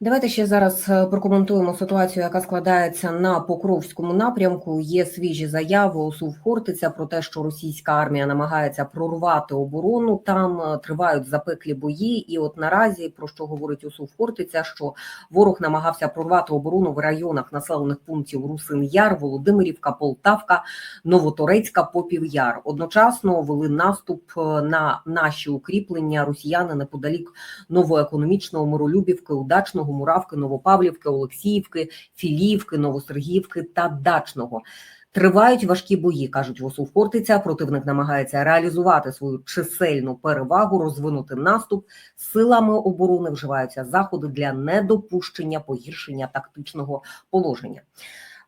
Давайте ще зараз е, прокоментуємо ситуацію, яка складається на Покровському напрямку. Є свіжі заяви ОСУВ Хортиця про те, що російська армія намагається прорвати оборону. Там е, тривають запеклі бої. І от наразі про що говорить ОСУВ Хортиця, що ворог намагався прорвати оборону в районах населених пунктів Русин Яр, Володимирівка, Полтавка, Новоторецька, Попів-Яр. Одночасно вели наступ е, на наші укріплення росіяни неподалік новоекономічного Миролюбівки, Удачного, Муравки, Новопавлівки, Олексіївки, Філіївки, Новосергіївки та Дачного. Тривають важкі бої, кажуть ВОСУ Хортиця. Противник намагається реалізувати свою чисельну перевагу, розвинути наступ. Силами оборони вживаються заходи для недопущення погіршення тактичного положення.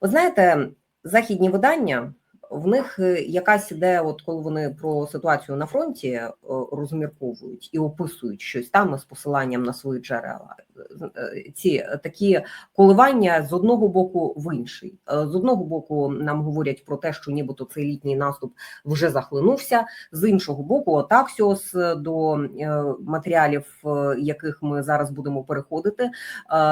Ви знаєте, західні видання в них е, якась іде, от коли вони про ситуацію на фронті е, розмірковують і описують щось там з посиланням на свої джерела. Е, Ці такі коливання з одного боку в інший. Е, З одного боку, нам говорять про те, що нібито цей літній наступ вже захлинувся. З іншого боку, Отаксіос, е, до е, матеріалів, е, яких ми зараз будемо переходити, е,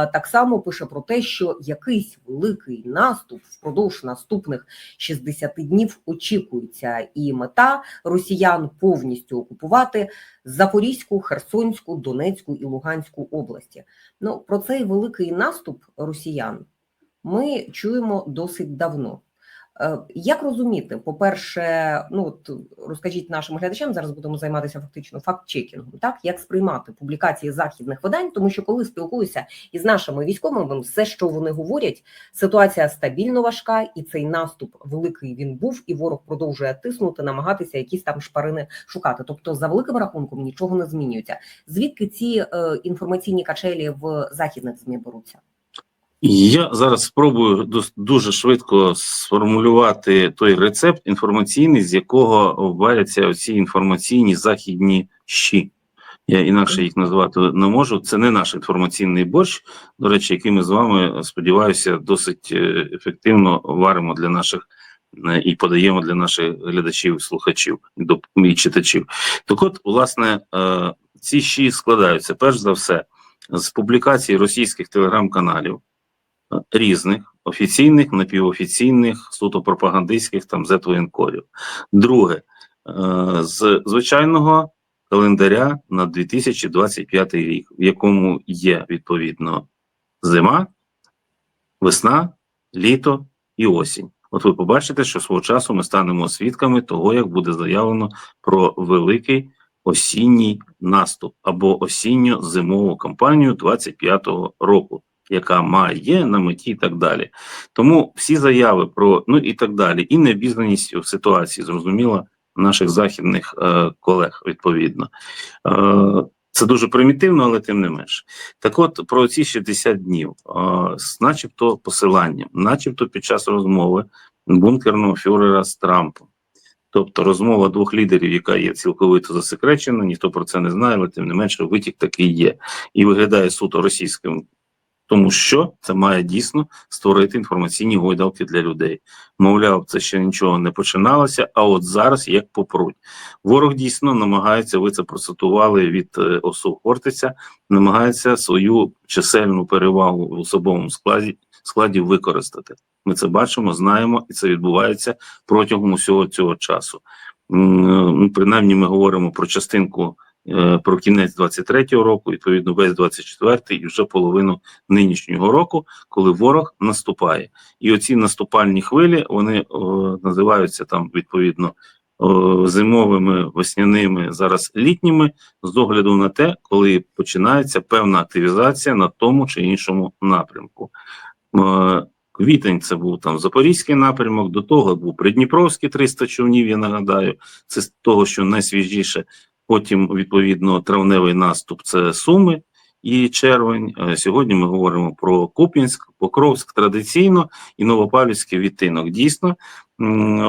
так само пише про те, що якийсь великий наступ впродовж наступних 60 днів очікується, і мета росіян повністю окупувати Запорізьку, Херсонську, Донецьку і Луганську області. Ну про цей великий наступ росіян ми чуємо досить давно. Е, Як розуміти, по-перше, ну от розкажіть нашим глядачам, зараз будемо займатися фактично факт-чекінгом, так як сприймати публікації західних видань, тому що коли спілкуюся із нашими військовими, все, що вони говорять, ситуація стабільно важка, і цей наступ великий він був, і ворог продовжує тиснути, намагатися якісь там шпарини шукати. Тобто, за великим рахунком нічого не змінюється. Звідки ці е, інформаційні качелі в західних змі беруться? Я зараз спробую дуже швидко сформулювати той рецепт інформаційний, з якого варяться оці інформаційні західні щі. Я інакше їх назвати не можу. Це не наш інформаційний борщ, до речі, який ми з вами, сподіваюся, досить е, ефективно варимо для наших е, і подаємо для наших глядачів, слухачів і читачів. Так от, власне, е, ці щі складаються перш за все з публікацій російських телеграм-каналів різних офіційних, напівофіційних, суто пропагандистських там зетвоєнкорів. Друге, е, з звичайного календаря на 2025 рік, в якому є відповідно зима, весна, літо і осінь. От ви побачите, що свого часу ми станемо свідками того, як буде заявлено про великий осінній наступ або осінньо-зимову кампанію 25-го року яка має на меті і так далі. Тому всі заяви про ну і так далі, і необізнаність в ситуації, зрозуміло, наших західних е, колег відповідно. Е, це дуже примітивно, але тим не менше. Так от про ці 60 днів, е, з начебто посиланням, начебто під час розмови бункерного фюрера з Трампом. Тобто розмова двох лідерів, яка є цілковито засекречена, ніхто про це не знає, але тим не менше витік такий є і виглядає суто російським тому що це має дійсно створити інформаційні гойдалки для людей. Мовляв, це ще нічого не починалося, а от зараз як попруть. Ворог дійсно намагається, ви це процитували від е, ОСУ Хортиця, намагається свою чисельну перевагу в особовому складі складі використати. Ми це бачимо, знаємо, і це відбувається протягом усього цього часу. Ну, Принаймні, ми говоримо про частинку про кінець 23-го року, відповідно, весь 24-й і вже половину нинішнього року, коли ворог наступає. І оці наступальні хвилі вони о, називаються там відповідно о, зимовими, весняними, зараз літніми, з огляду на те, коли починається певна активізація на тому чи іншому напрямку. Е, Квітень це був там Запорізький напрямок, до того був Придніпровський 300 човнів, я нагадаю, це з того, що найсвіжіше. Потім, відповідно, травневий наступ це Суми і червень. Е, Сьогодні ми говоримо про Куп'янськ, Покровськ традиційно і Новопавлівський відтинок. Дійсно,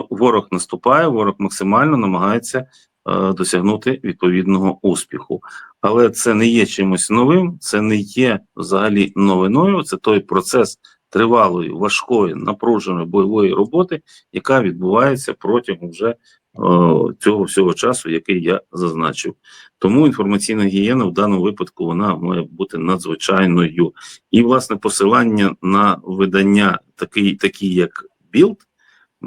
ворог наступає, ворог максимально намагається е, досягнути відповідного успіху. Але це не є чимось новим, це не є взагалі новиною. Це той процес тривалої, важкої, напруженої бойової роботи, яка відбувається протягом вже цього всього часу, який я зазначив. Тому інформаційна гігієна в даному випадку вона має бути надзвичайною. І, власне, посилання на видання, такі, такі як Білд,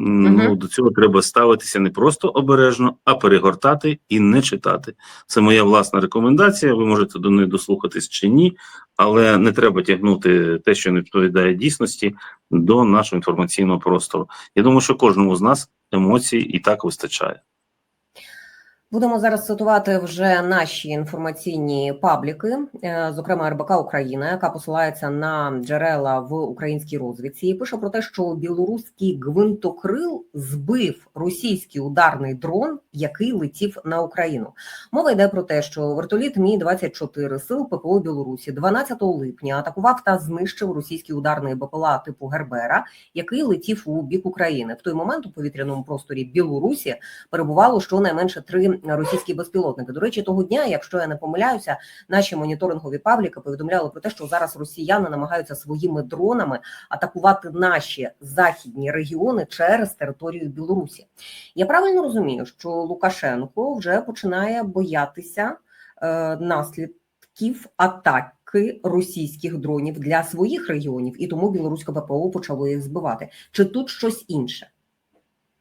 ну, до цього треба ставитися не просто обережно, а перегортати і не читати. Це моя власна рекомендація. Ви можете до неї дослухатись чи ні, але не треба тягнути те, що не відповідає дійсності, до нашого інформаційного простору. Я думаю, що кожному з нас емоцій і так вистачає. Будемо зараз цитувати вже наші інформаційні пабліки, е, зокрема РБК Україна, яка посилається на джерела в українській розвідці, і пише про те, що білоруський гвинтокрил збив російський ударний дрон, який летів на Україну. Мова йде про те, що вертоліт Мі 24 сил ППО Білорусі 12 липня атакував та знищив російський ударний БПЛА типу Гербера, який летів у бік України. В той момент у повітряному просторі Білорусі перебувало щонайменше три російські безпілотники. До речі, того дня, якщо я не помиляюся, наші моніторингові пабліки повідомляли про те, що зараз росіяни намагаються своїми дронами атакувати наші західні регіони через територію Білорусі. Я правильно розумію, що Лукашенко вже починає боятися е, наслідків атаки російських дронів для своїх регіонів, і тому білоруське ППО почало їх збивати. Чи тут щось інше?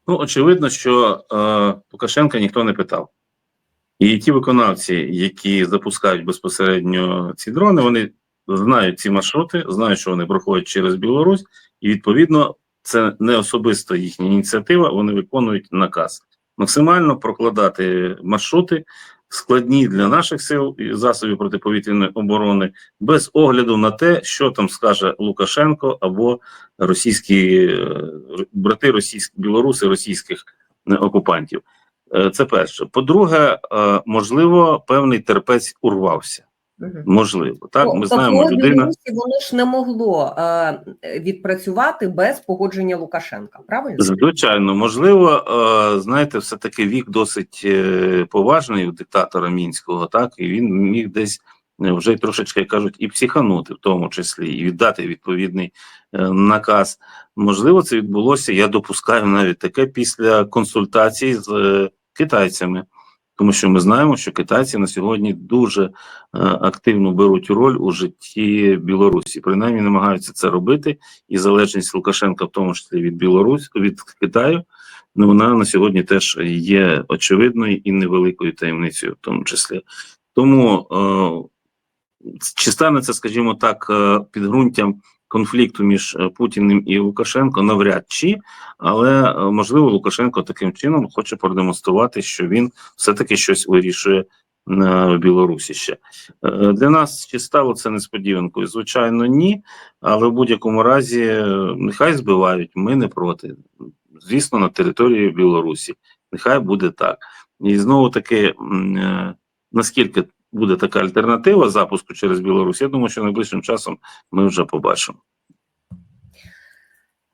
Ну, очевидно, що е, Лукашенка ніхто не питав. І ті виконавці, які запускають безпосередньо ці дрони, вони знають ці маршрути, знають, що вони проходять через Білорусь, і відповідно це не особисто їхня ініціатива, вони виконують наказ. Максимально прокладати маршрути складні для наших сил і засобів протиповітряної оборони, без огляду на те, що там скаже Лукашенко або російські е, брати, російські білоруси, російських е, окупантів. Е, Це перше. По-друге, можливо, певний терпець урвався. Можливо, так ми Ну, знаємо, людина воно ж не могло е, відпрацювати без погодження Лукашенка. Правильно? звичайно, можливо, е, знаєте, все таки вік досить е, поважний у диктатора мінського, так і він міг десь е, вже трошечки кажуть, і психанути, в тому числі, і віддати відповідний е, наказ. Можливо, це відбулося. Я допускаю навіть таке після консультацій з е, китайцями. Тому що ми знаємо, що китайці на сьогодні дуже е, активно беруть роль у житті Білорусі, принаймні намагаються це робити, і залежність Лукашенка, в тому числі від Білорусь від Китаю, ну вона на сьогодні теж є очевидною і невеликою таємницею, в тому числі. Тому е, чи стане це, скажімо так, е, підґрунтям конфлікту між е, Путіним і Лукашенко, навряд чи, але е, можливо Лукашенко таким чином хоче продемонструвати, що він все-таки щось вирішує на Білорусі ще. Е, Для нас чи стало це несподіванкою? Звичайно, ні. Але в будь-якому разі нехай збивають, ми не проти. Звісно, на території Білорусі. Нехай буде так. І знову таки, наскільки буде така альтернатива запуску через Білорусь, я думаю, що найближчим часом ми вже побачимо.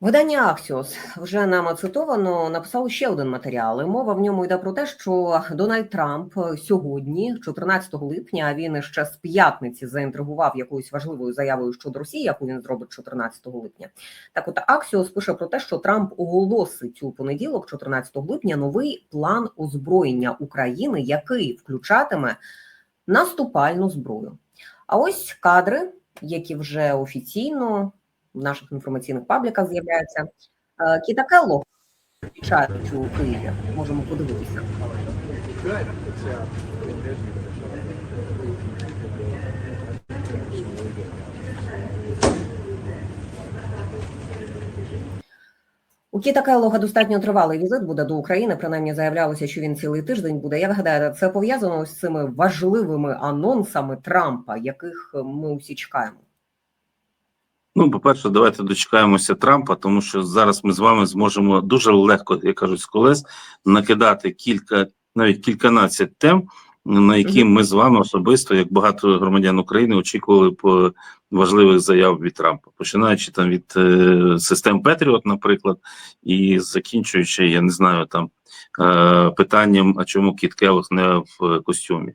Видання Axios вже нами цитовано написало ще один матеріал. І мова в ньому йде про те, що Дональд Трамп сьогодні, 14 липня, він ще з п'ятниці заінтригував якоюсь важливою заявою щодо Росії, яку він зробить 14 липня. Так, от Axios пише про те, що Трамп оголосить у понеділок, 14 липня, новий план озброєння України, який включатиме наступальну зброю. А ось кадри, які вже офіційно в наших інформаційних пабліках з'являються. Е, Кітакелло у Києві. Можемо подивитися. У Кіта Келлога достатньо тривалий візит буде до України. Принаймні заявлялося, що він цілий тиждень буде. Як гадаєте, це пов'язано з цими важливими анонсами Трампа, яких ми усі чекаємо? Ну, по-перше, давайте дочекаємося Трампа, тому що зараз ми з вами зможемо дуже легко, як кажуть, з колес накидати кілька, навіть кільканадцять тем, на які ми з вами особисто, як багато громадян України, очікували по важливих заяв від Трампа, починаючи там від е, систем Петріот, наприклад, і закінчуючи, я не знаю, там е, питанням, а чому Кіт Келлог не в костюмі.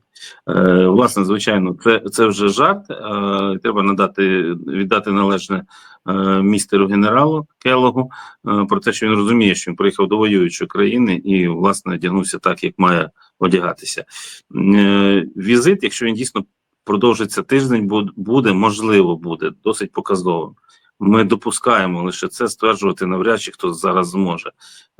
Е, власне, звичайно, це, це вже жарт. Е, треба надати віддати належне е, містеру генералу Келлогу е, про те, що він розуміє, що він приїхав до воюючої країни і власне одягнувся так, як має одягатися. Е, візит, якщо він дійсно продовжиться тиждень, буде можливо, буде досить показовим. Ми допускаємо лише це стверджувати навряд чи хто зараз зможе.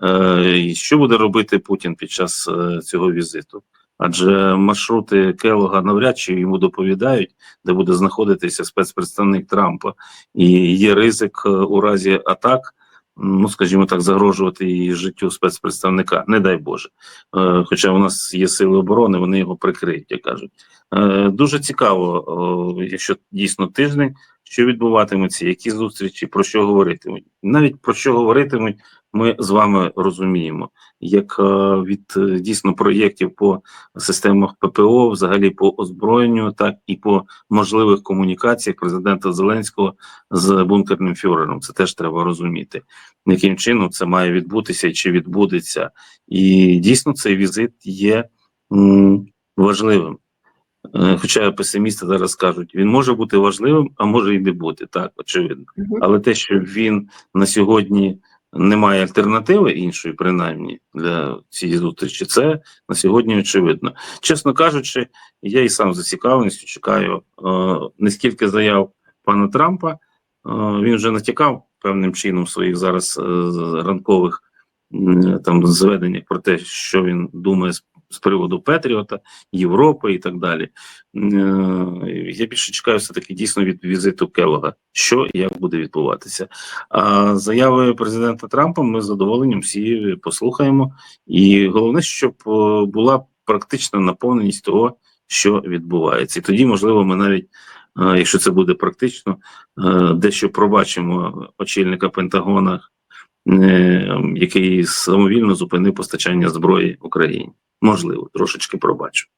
Е, що буде робити Путін під час е, цього візиту? Адже маршрути Келога навряд чи йому доповідають, де буде знаходитися спецпредставник Трампа, і є ризик у разі атак, ну скажімо так, загрожувати і життю спецпредставника, не дай Боже. Е, хоча у нас є сили оборони, вони його прикриють, як кажуть. Е, дуже цікаво, якщо дійсно тиждень, що відбуватиметься, які зустрічі, про що говоритимуть. Навіть про що говоритимуть, ми з вами розуміємо, як е, від е, дійсно проєктів по системах ППО, взагалі по озброєнню, так і по можливих комунікаціях президента Зеленського з бункерним фюрером. Це теж треба розуміти, яким чином це має відбутися і чи відбудеться. І дійсно цей візит є важливим. Е, Хоча песимісти зараз скажуть, він може бути важливим, а може і не бути, так, очевидно. Але те, що він на сьогодні не має альтернативи іншої, принаймні для цієї зустрічі, це на сьогодні очевидно. Чесно кажучи, я і сам за цікавленістю чекаю е, не скільки заяв пана Трампа. Е, він вже натякав певним чином своїх зараз е, ранкових е, там зведеннях про те, що він думає з, з приводу Петріота, Європи і так далі. Е, Я більше чекаю все таки дійсно від візиту Келога, що і як буде відбуватися. А заяви президента Трампа ми з задоволенням всі послухаємо. І головне, щоб е, була практична наповненість того, що відбувається. І тоді, можливо, ми навіть, е, якщо це буде практично, дещо пробачимо очільника Пентагона, який самовільно зупинив постачання зброї Україні. Можливо, трошечки пробачу.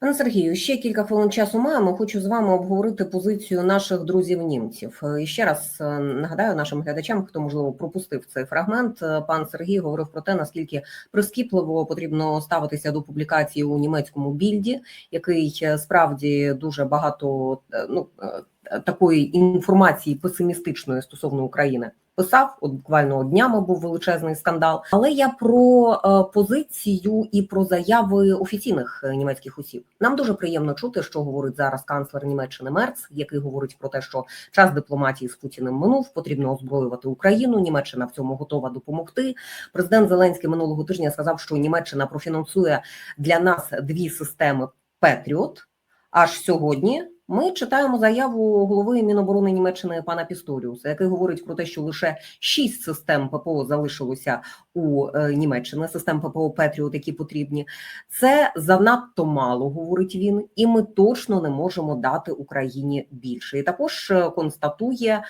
Пане Сергію, ще кілька хвилин часу маємо. Хочу з вами обговорити позицію наших друзів німців. Е, І ще раз е, нагадаю нашим глядачам, хто можливо пропустив цей фрагмент. е, Пан Сергій говорив про те, наскільки прискіпливо потрібно ставитися до публікації у німецькому більді, який е, справді дуже багато е, ну е, такої інформації песимістичної стосовно України. Писав, от буквально днями був величезний скандал. Але я про е, позицію і про заяви офіційних е, німецьких осіб. Нам дуже приємно чути, що говорить зараз канцлер Німеччини Мерц, який говорить про те, що час дипломатії з Путіним минув, потрібно озброювати Україну. Німеччина в цьому готова допомогти. Президент Зеленський минулого тижня сказав, що Німеччина профінансує для нас дві системи Петріот. Аж сьогодні ми читаємо заяву голови Міноборони Німеччини пана Пісторіуса, який говорить про те, що лише шість систем ППО залишилося у е, Німеччини, систем ППО Петріот, які потрібні. Це занадто мало, говорить він, і ми точно не можемо дати Україні більше. І також е, констатує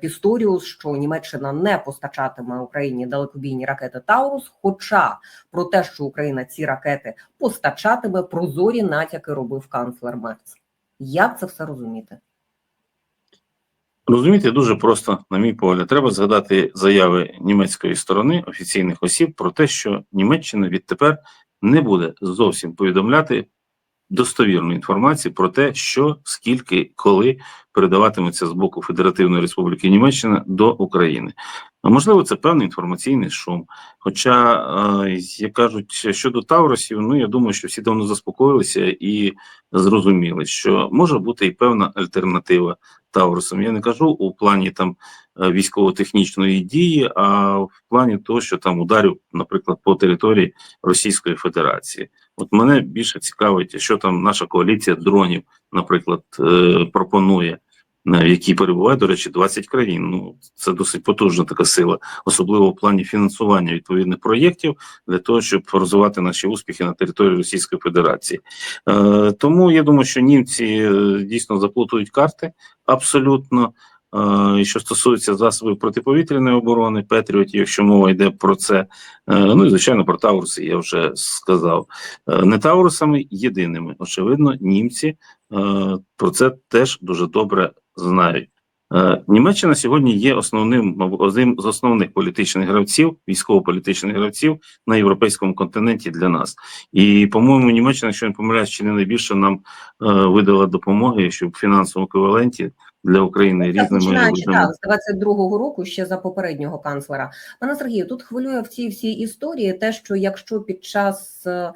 Пісторіус, що Німеччина не постачатиме Україні далекобійні ракети Таурус. Хоча про те, що Україна ці ракети постачатиме, прозорі натяки робив канцлер Мерц. Як це все розуміти? Розумієте, дуже просто, на мій погляд, треба згадати заяви німецької сторони офіційних осіб про те, що Німеччина відтепер не буде зовсім повідомляти достовірну інформацію про те, що скільки, коли передаватиметься з боку Федеративної Республіки Німеччина до України. Можливо, це певний інформаційний шум. Хоча, як кажуть, щодо Тавросів, ну я думаю, що всі давно заспокоїлися і зрозуміли, що може бути і певна альтернатива Таврусам. Я не кажу у плані там е, військово-технічної дії, а в плані того, що там ударів, наприклад, по території Російської Федерації. От мене більше цікавить, що там наша коаліція дронів, наприклад, е, пропонує. В якій перебуває, до речі, 20 країн. Ну це досить потужна така сила, особливо в плані фінансування відповідних проєктів для того, щоб розвивати наші успіхи на території Російської Федерації. Е, тому я думаю, що німці е, дійсно заплутують карти абсолютно. Е, і що стосується засобів протиповітряної оборони, Петріотів, якщо мова йде про це, е, ну і звичайно про Тауруси, я вже сказав. Не Таурусами єдиними. Очевидно, німці про це теж дуже добре знають. Е, Німеччина сьогодні є основним одним з основних політичних гравців, військово-політичних гравців на європейському континенті для нас. І, по-моєму, Німеччина, якщо не помиляюсь, чи не найбільше нам е, видала допомоги, щоб в фінансовому еквіваленті для України різними так, з 22-го року, ще за попереднього канцлера. Пане Сергію, тут хвилює в цій всій історії те, що якщо під час е,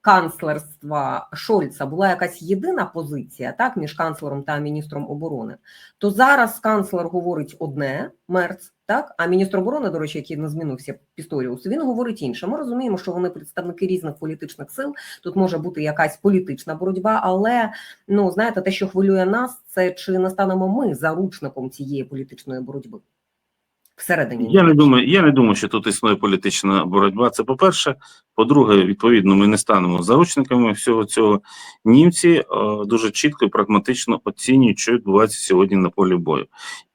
канцлерства Шольца була якась єдина позиція, так між канцлером та міністром оборони, то зараз канцлер говорить одне, Мерц, так а міністр оборони, до речі, який не змінився Пісторіус, він говорить інше. Ми розуміємо, що вони представники різних політичних сил. Тут може бути якась політична боротьба, але ну знаєте, те, що хвилює нас, це чи не станемо ми заручником цієї політичної боротьби всередині? Я не думаю, я не думаю, що тут існує політична боротьба. Це по-перше. По-друге, відповідно, ми не станемо заручниками всього цього. Німці е, дуже чітко і прагматично оцінюють, що відбувається сьогодні на полі бою.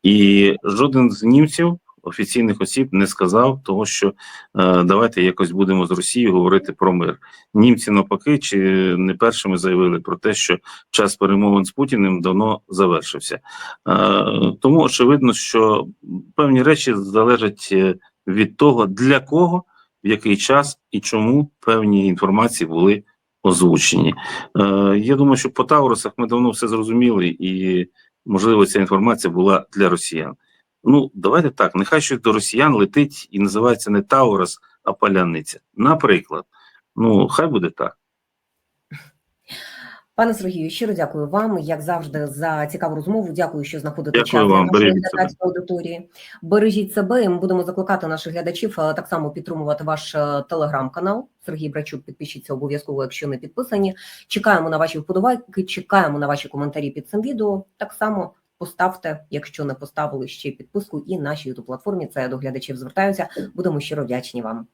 І жоден з німців, офіційних осіб, не сказав того, що е, давайте якось будемо з Росією говорити про мир. Німці навпаки, чи не першими заявили про те, що час перемовин з Путіним давно завершився. Е, тому очевидно, що певні речі залежать е, від того, для кого, в який час і чому певні інформації були озвучені. Е, я думаю, що по Таурусах ми давно все зрозуміли, і можливо ця інформація була для росіян. Ну, давайте так, нехай щось до росіян летить і називається не Таурус, а паляниця. Наприклад, ну хай буде так. Пане Сергію, щиро дякую вам, як завжди, за цікаву розмову. Дякую, що знаходите Дякую час для вам, нашої бережіть глядацької аудиторії. Бережіть себе. і Ми будемо закликати наших глядачів е, так само підтримувати ваш е, телеграм-канал. Сергій Брачук, підпишіться обов'язково, якщо не підписані. Чекаємо на ваші вподобайки, чекаємо на ваші коментарі під цим відео. Так само поставте, якщо не поставили ще підписку, і нашій youtube платформі. Це до глядачів звертаюся. Будемо щиро вдячні вам.